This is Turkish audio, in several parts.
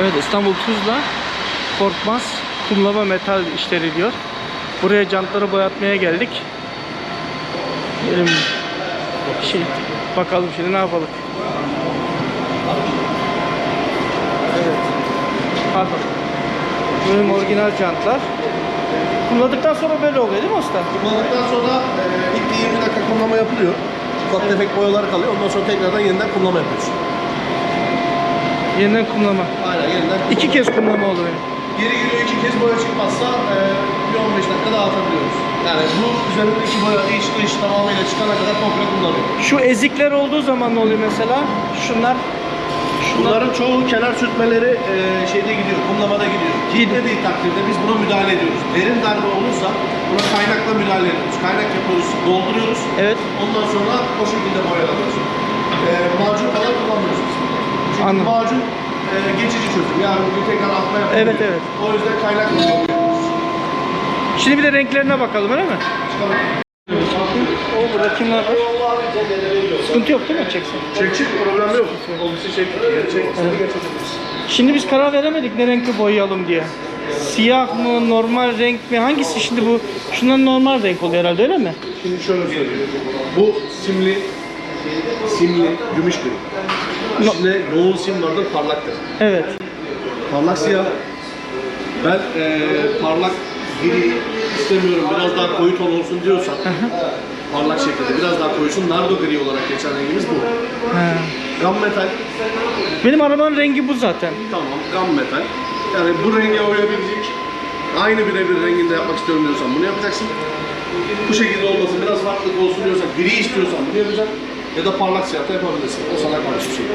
Evet İstanbul Tuzla Korkmaz kumlama metal işleri diyor. Buraya jantları boyatmaya geldik. Gelin şey, bakalım şimdi ne yapalım. Evet. Pardon. Benim orijinal jantlar. Kumladıktan sonra böyle oluyor değil mi usta? Kullandıktan sonra e, ilk bir 20 dakika kumlama yapılıyor. Ufak tefek boyaları kalıyor. Ondan sonra tekrardan yeniden kumlama yapıyoruz. Yeniden kumlama. Kumlama. İki kez kumlama oluyor. Geri geliyor iki kez boya çıkmazsa e, bir 15 dakika daha atabiliyoruz. Yani bu üzerindeki boya iç dış tamamıyla çıkana kadar komple kullanıyor. Şu ezikler olduğu zaman ne oluyor mesela? Şunlar Bunların çoğu kenar sürtmeleri e, şeyde gidiyor, kumlamada gidiyor. Gitmediği takdirde biz buna müdahale ediyoruz. Derin darbe olursa buna kaynakla müdahale ediyoruz. Kaynak yapıyoruz, dolduruyoruz. Evet. Ondan sonra o şekilde boyalıyoruz. E, macun falan kullanmıyoruz biz. Çünkü Anladım. macun e, geçici çözüm. Yarın bir gün tekrar atma yapabiliyor. Evet, evet. O yüzden kullanıyoruz. Şimdi bir de renklerine bakalım öyle mi? Çıkalım. O burada kimler var? Sıkıntı yok değil mi çeksin? Çek çek problem yok. Polisi çek. Çek. Seni geçebiliriz. Şimdi biz karar veremedik ne renkli boyayalım diye. Siyah mı, normal renk mi? Hangisi şimdi bu? Şundan normal renk oluyor herhalde öyle mi? Şimdi şöyle söyleyeyim. Bu simli, simli, gümüş gri. İçinde yoğun sim vardır, parlaktır. Evet. Parlak siyah. Ben eee parlak gri istemiyorum, biraz daha koyu ton olsun diyorsan, parlak şekilde biraz daha koyusun, nardo gri olarak geçen rengimiz bu. Ha. Gam metal, Benim arabanın rengi bu zaten. tamam, gam metal. Yani bu renge uyabilecek, aynı birebir renginde yapmak istiyorum diyorsan bunu yapacaksın. Bu şekilde olmasın, biraz farklılık olsun diyorsan, gri istiyorsan bunu yapacaksın. Ya da parlak siyah da yapabilirsin. O sana kalmış bir şey.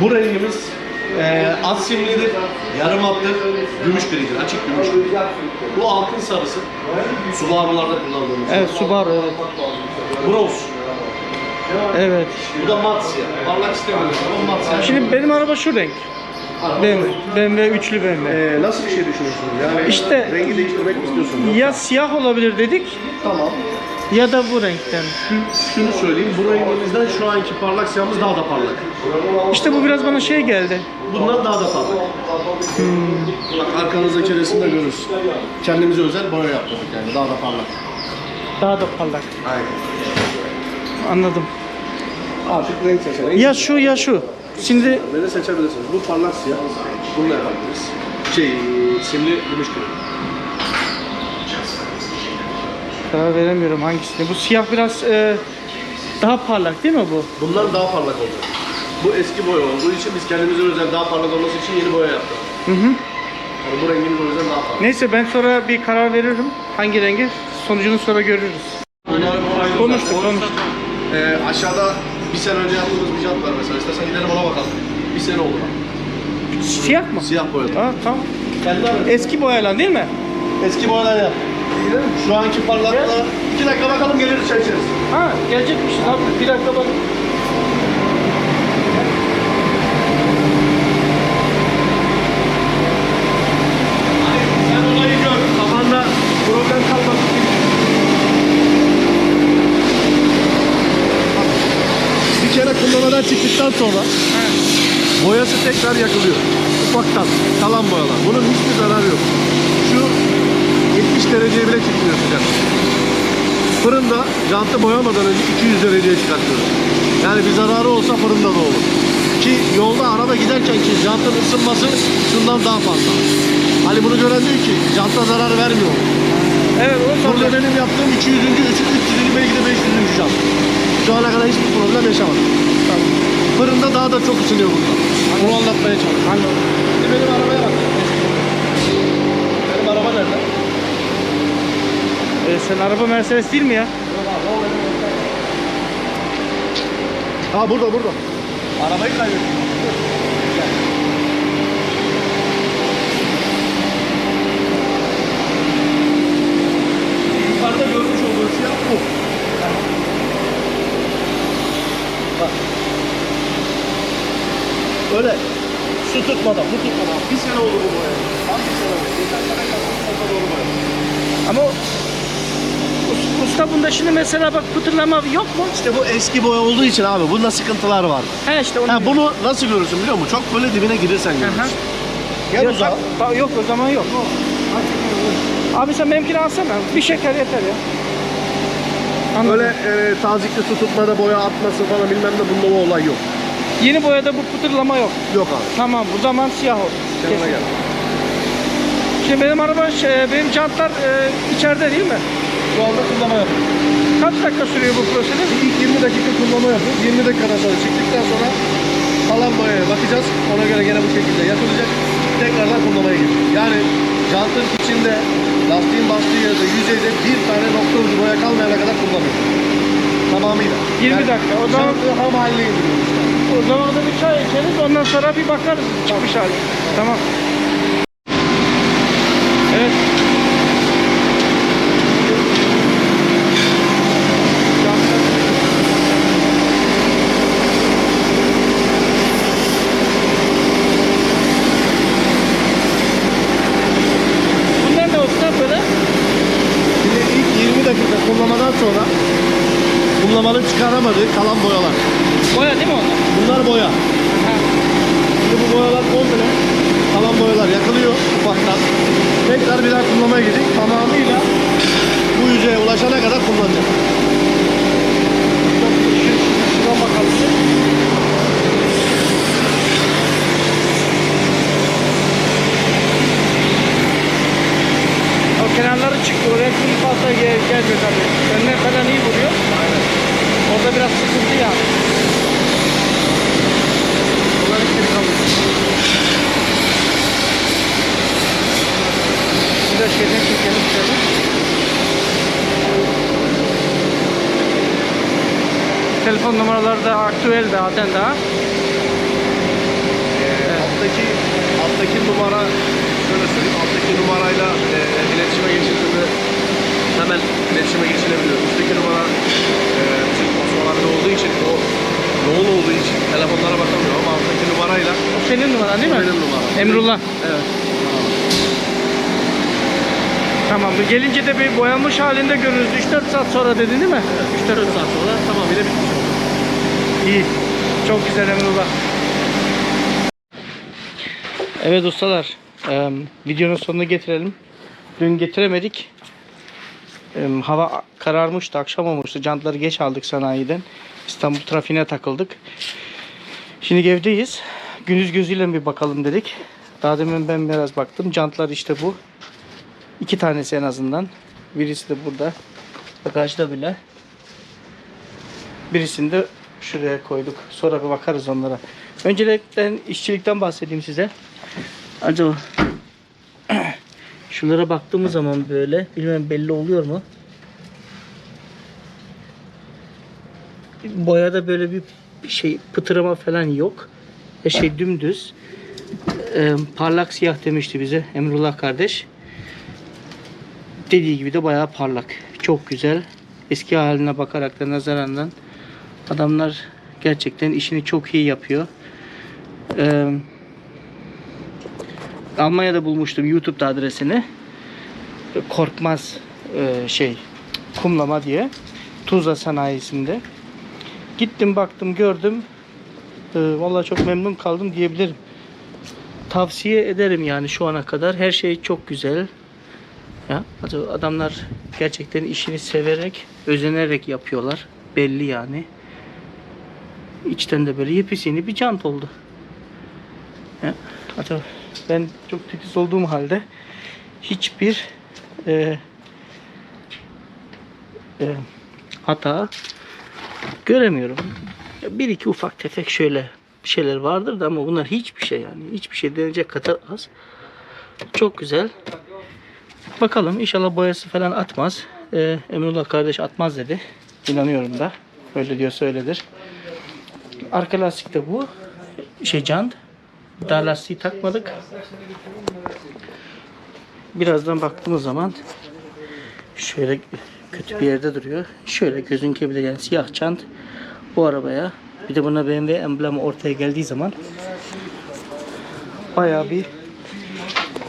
Bu rengimiz eee az simlidir, yarım attır, gümüş gridir, açık gümüş gri. Bu altın sarısı, Subaru'larda kullandığımız. Evet Subaru evet. Bronz. Evet. Bu da mat siyah. Parlak istemiyorum ama mat siyah. Şimdi benim araba şu renk. BMW, BMW üçlü BMW. Eee, nasıl bir şey düşünüyorsunuz? Yani İşte- rengi değiştirmek mi istiyorsunuz? Ya siyah olabilir dedik Tamam. Ya da bu renkten. Şunu söyleyeyim, bu rengimizden şu anki parlak siyahımız daha da parlak. İşte bu biraz bana şey geldi. Bundan daha da parlak. Bak arkanızdaki resimde görürsün. Kendimize özel boya yaptırdık yani daha da parlak. Daha da parlak. Aynen. Anladım. Artık renk seçeneği. Ya şu ya şu. Şimdi Beni seçebilirsiniz. Bu parlak siyah. Bunu da yapabiliriz. Şey, simli gümüş gibi. Karar veremiyorum hangisini. Bu siyah biraz e, daha parlak değil mi bu? Bundan daha parlak olacak. Bu eski boya olduğu için biz kendimize özel daha parlak olması için yeni boya yaptık. Hı hı. Yani bu rengimiz o yüzden daha parlak. Neyse ben sonra bir karar veririm. Hangi rengi? Sonucunu sonra görürüz. Konuştuk, konuştuk. Ee, aşağıda bir sene önce yaptığımız bir jant var mesela. İstersen gidelim ona bakalım. Bir sene oldu. Siyah mı? Siyah boyadı. Ha, tamam. Kendi. Eski boyalan değil mi? Eski boyadan yap. Şu anki parlaklığa iki dakika bakalım geliriz çay içeriz. Ha gelecekmişiz abi. Bir dakika bak. Sen olayı gör. Kafanda problem kalmasın. Bir kere kullanmadan çıktıktan sonra boyası tekrar yakılıyor. Ufaktan kalan boyalar. Bunun hiçbir zararı yok. Şu 70 dereceye bile çıkmıyor sıcak. Fırında jantı boyamadan önce 200 dereceye çıkartıyoruz. Yani bir zararı olsa fırında da olur. Ki yolda araba giderken ki jantın ısınması şundan daha fazla. Hani bunu gören diyor ki janta zarar vermiyor. Evet onu Burada benim yaptığım 200. 300. belki de 500. jant. Şu ana kadar hiçbir problem yaşamadım. Fırında daha da çok ısınıyor burada. Bunu anlatmaya çalışıyorum. Anladım. Benim arabaya bak. Benim araba nerede? Ee, sen araba Mercedes değil mi ya? Ha burada burada. Arabayı kaybettim. Yukarıda görmüş olduğu siyah bu. Bak. Öyle. Su tutmadan, bu tutmadan. Bir sene oldu bu boya. Tam bir sene oldu. Geçen sene sonuna doğru boya. Ama o- Usta bunda şimdi mesela bak pıtırlama yok mu? İşte bu eski boya olduğu için abi bunda sıkıntılar var. He işte onu. Ha bunu nasıl görürsün biliyor musun? Çok böyle dibine girirsen Aha. görürsün. Gel Yasak- uzağa. Yok o zaman yok. Abi sen benimkini alsana. Bir şeker yeter ya. Anladım. Böyle e, tazikli su tutmada boya atması falan bilmem ne bunda o olay yok. Yeni boyada bu pıtırlama yok. Yok abi. Tamam bu zaman siyah olsun. Yanına gel. Şimdi benim araba şey, benim jantlar e, içeride değil mi? Şu anda kullama yapıyor. Kaç dakika sürüyor bu prosedür? İlk 20 dakika kullama yapıyor. 20 dakikadan sonra çıktıktan sonra kalan boyaya bakacağız. Ona göre gene bu şekilde yapılacak. Tekrardan kullanmaya geçecek. Yani jantın içinde lastiğin bastığı yerde yüzeyde bir tane nokta ucu boya kalmayana kadar kullanıyor. Tamamıyla. 20 dakika. O zaman- ham haline indiriyoruz. O zaman da bir çay içeriz ondan sonra bir bakarız çıkmış hali. Tamam. Evet. Bunlar ne olsun lan böyle? Şimdi ilk 20 dakika kullamadan sonra kullamanın çıkaramadığı kalan boyalar. Boya değil mi onlar? Bunlar boya. Ha. Şimdi bu boyalar komple kalan boyalar yakılıyor ufaktan. Tekrar bir daha kullanmaya gidecek. Tamamıyla bu yüzeye ulaşana kadar kullanacak. Şuna bakalım. O kenarları çıktı. Oraya çok fazla gel gelmiyor tabii. Önüne falan iyi vuruyor. Orada biraz sıkıntı ya. Bunlar hiç kalmış. Bir de şeyden çekelim şöyle. Telefon numaraları da aktüel zaten daha. Ee, alttaki, alttaki numara şöyle söyleyeyim. Alttaki numarayla e, iletişime geçildiğinde hemen iletişime geçilebiliyor. Üstteki numara e, bizim Osmanlı'da olduğu için o yoğun olduğu için telefonlara bakamıyor ama alttaki numarayla O senin numaran değil mi? benim numaram. Emrullah. Evet. Tamam. Bu gelince de bir boyanmış halinde görürüz. 3-4 saat sonra dedin değil mi? 3-4 saat sonra tamamıyla bitmiş olur. İyi. Çok güzel Emrullah. Evet ustalar. eee, videonun sonuna getirelim. Dün getiremedik. Hava kararmıştı. Akşam olmuştu. Jantları geç aldık sanayiden. İstanbul trafiğine takıldık. Şimdi evdeyiz. Gündüz gözüyle bir bakalım dedik. Daha demin ben biraz baktım. Jantlar işte bu. İki tanesi en azından. Birisi de burada. Bagajda bile. Birisini de şuraya koyduk. Sonra bir bakarız onlara. Öncelikle işçilikten bahsedeyim size. Acaba şunlara baktığımız zaman böyle bilmem belli oluyor mu? Boyada böyle bir şey pıtırama falan yok. Her şey dümdüz. Ee, parlak siyah demişti bize Emrullah kardeş. Dediği gibi de bayağı parlak. Çok güzel. Eski haline bakarak da nazarandan adamlar gerçekten işini çok iyi yapıyor. Ee, Almanya'da bulmuştum YouTube'da adresini. Korkmaz e, şey kumlama diye. Tuzla sanayisinde. Gittim baktım gördüm. Ee, vallahi çok memnun kaldım diyebilirim. Tavsiye ederim yani şu ana kadar. Her şey çok güzel. Ya adamlar gerçekten işini severek, özenerek yapıyorlar. Belli yani. İçten de böyle yepyeni bir cant oldu. Ya, hatta ben çok titiz olduğum halde hiçbir e, e, hata göremiyorum. Ya bir iki ufak tefek şöyle bir şeyler vardır da ama bunlar hiçbir şey yani. Hiçbir şey denecek kadar az. Çok güzel. Bakalım inşallah boyası falan atmaz. Ee, Emrullah kardeş atmaz dedi. İnanıyorum da. Öyle diyor söyledir. Arka lastik de bu. Şey jant. Daha lastiği takmadık. Birazdan baktığımız zaman şöyle kötü bir yerde duruyor. Şöyle gözünkebilir yani siyah jant bu arabaya. Bir de buna BMW emblemi ortaya geldiği zaman bayağı bir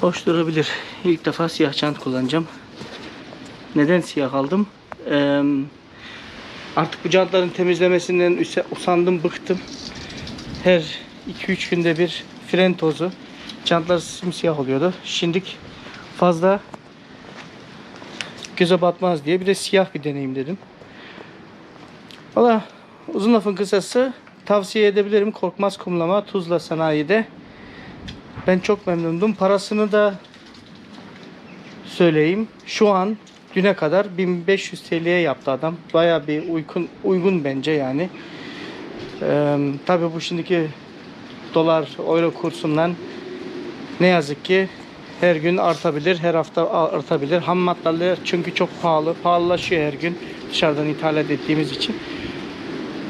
hoş durabilir. İlk defa siyah jant kullanacağım. Neden siyah aldım? Ee, artık bu jantların temizlemesinden usandım, bıktım. Her 2-3 günde bir fren tozu, Jantlar simsiyah oluyordu. Şimdilik fazla göze batmaz diye bir de siyah bir deneyim dedim. Valla uzun lafın kısası tavsiye edebilirim. Korkmaz kumlama Tuzla sanayide. Ben çok memnundum. Parasını da söyleyeyim. Şu an düne kadar 1500 TL'ye yaptı adam. Baya bir uygun, uygun bence yani. Ee, tabii bu şimdiki dolar euro kursundan ne yazık ki her gün artabilir, her hafta artabilir. Ham maddeler çünkü çok pahalı, pahalılaşıyor her gün dışarıdan ithalat ettiğimiz için.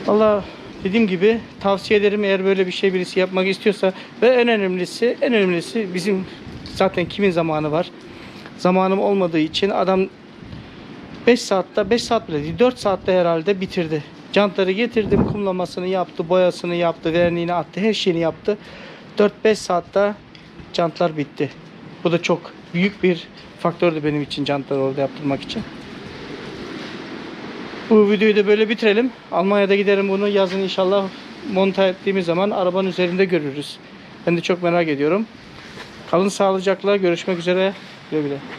Valla dediğim gibi tavsiye ederim eğer böyle bir şey birisi yapmak istiyorsa ve en önemlisi, en önemlisi bizim zaten kimin zamanı var. Zamanım olmadığı için adam 5 saatte, 5 saat bile değil 4 saatte herhalde bitirdi. Jantları getirdim, kumlamasını yaptı, boyasını yaptı, verniğini attı, her şeyini yaptı. 4-5 saatte jantlar bitti. Bu da çok büyük bir faktördü benim için jantları orada yaptırmak için. Bu videoyu da böyle bitirelim. Almanya'da giderim bunu yazın inşallah monta ettiğimiz zaman arabanın üzerinde görürüz. Ben de çok merak ediyorum. Kalın sağlıcakla görüşmek üzere. Güle güle.